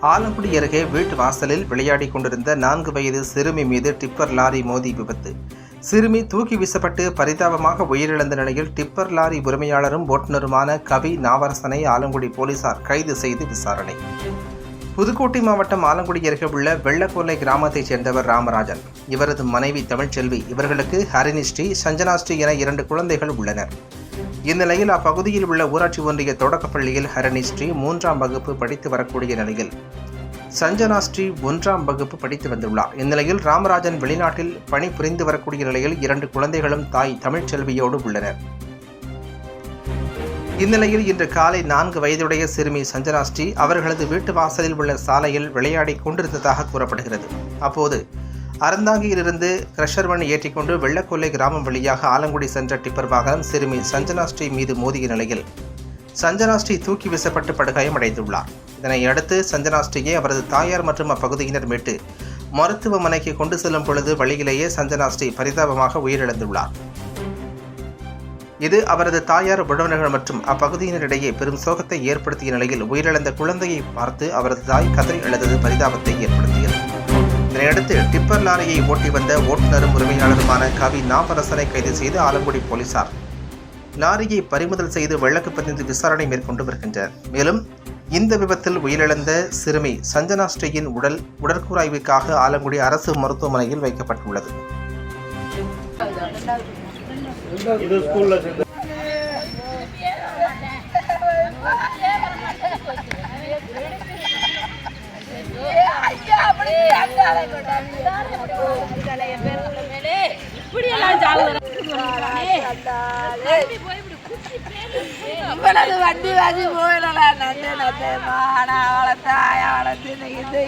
ஆலங்குடி அருகே வீட்டு வாசலில் விளையாடிக் கொண்டிருந்த நான்கு வயது சிறுமி மீது டிப்பர் லாரி மோதி விபத்து. சிறுமி தூக்கி வீசப்பட்டு பரிதாபமாக உயிரிழந்த நிலையில் டிப்பர் லாரி உரிமையாளரும் ஓட்டுநருமான கவி நாவரசனை ஆலங்குடி போலீசார் கைது செய்து விசாரணை. புதுக்கோட்டை மாவட்டம் ஆலங்குடி அருகே உள்ள வெள்ளக்கோலை கிராமத்தைச் சேர்ந்தவர் ராமராஜன். இவரது மனைவி தமிழ்ச்செல்வி. இவர்களுக்கு ஹரிணிஸ்ரீ சஞ்சனாஸ்ரீ என இரண்டு குழந்தைகள் உள்ளனர். இந்நிலையில் அப்பகுதியில் உள்ள ஊராட்சி ஒன்றிய தொடக்கப்பள்ளியில் ஹரணிஸ்ரீ மூன்றாம் வகுப்பு படித்து வரக்கூடிய நிலையில் சஞ்சனா ஸ்ரீ ஒன்றாம் வகுப்பு படித்து வந்துள்ளார். இந்நிலையில் ராமராஜன் வெளிநாட்டில் பணி புரிந்து வரக்கூடிய நிலையில் இரண்டு குழந்தைகளும் தாய் தமிழ்ச்செல்வியோடு உள்ளனர். இந்நிலையில் இன்று காலை நான்கு வயதுடைய சிறுமி சஞ்சனா ஸ்ரீ அவர்களது வீட்டு வாசலில் உள்ள சாலையில் விளையாடி கொண்டிருந்ததாக கூறப்படுகிறது. அப்போது அறந்தாங்கியிலிருந்து கிரஷர் வண்டி ஏற்றிக்கொண்டு வெள்ளக்கொல்லை கிராமம் வழியாக ஆலங்குடி சென்ற டிப்பர் வாகனம் சிறுமி சஞ்சனாஸ்ரீ மீது மோதிய நிலையில் சஞ்சனாஸ்ரீ தூக்கி வீசப்பட்டு படுகாயமடைந்துள்ளார் இதனை அடுத்து சஞ்சனா அவரது தாயார் மற்றும் அப்பகுதியினர் மீட்டு மருத்துவமனைக்கு கொண்டு செல்லும் பொழுது வழியிலேயே சஞ்சனாஸ்ரீ பரிதாபமாக உயிரிழந்துள்ளார். இது அவரது தாயார் உறவினர்கள் மற்றும் அப்பகுதியினரிடையே பெரும் சோகத்தை ஏற்படுத்திய நிலையில் உயிரிழந்த குழந்தையை பார்த்து அவரது தாய் கதறி எழுதது பரிதாபத்தை ஏற்படுத்தியது. இதனையடுத்து டிப்பர் லாரியை ஓட்டி வந்த ஓட்டுநரும் உரிமையாளருமான கவி நாபரசனை கைது செய்து ஆலங்குடி போலீசார். லாரியை பறிமுதல் செய்து வழக்கு பதிந்து விசாரணை மேற்கொண்டு வருகின்றனர். மேலும் இந்த விபத்தில் உயிரிழந்த சிறுமி சஞ்சனா ஸ்ரீயின் உடல் உடற்கூராய்வுக்காக ஆலங்குடி அரசு மருத்துவமனையில் வைக்கப்பட்டுள்ளது. இது வண்டி வாசி போயிடலாம். நந்து நந்து மானா வளர்த்து வளர்த்து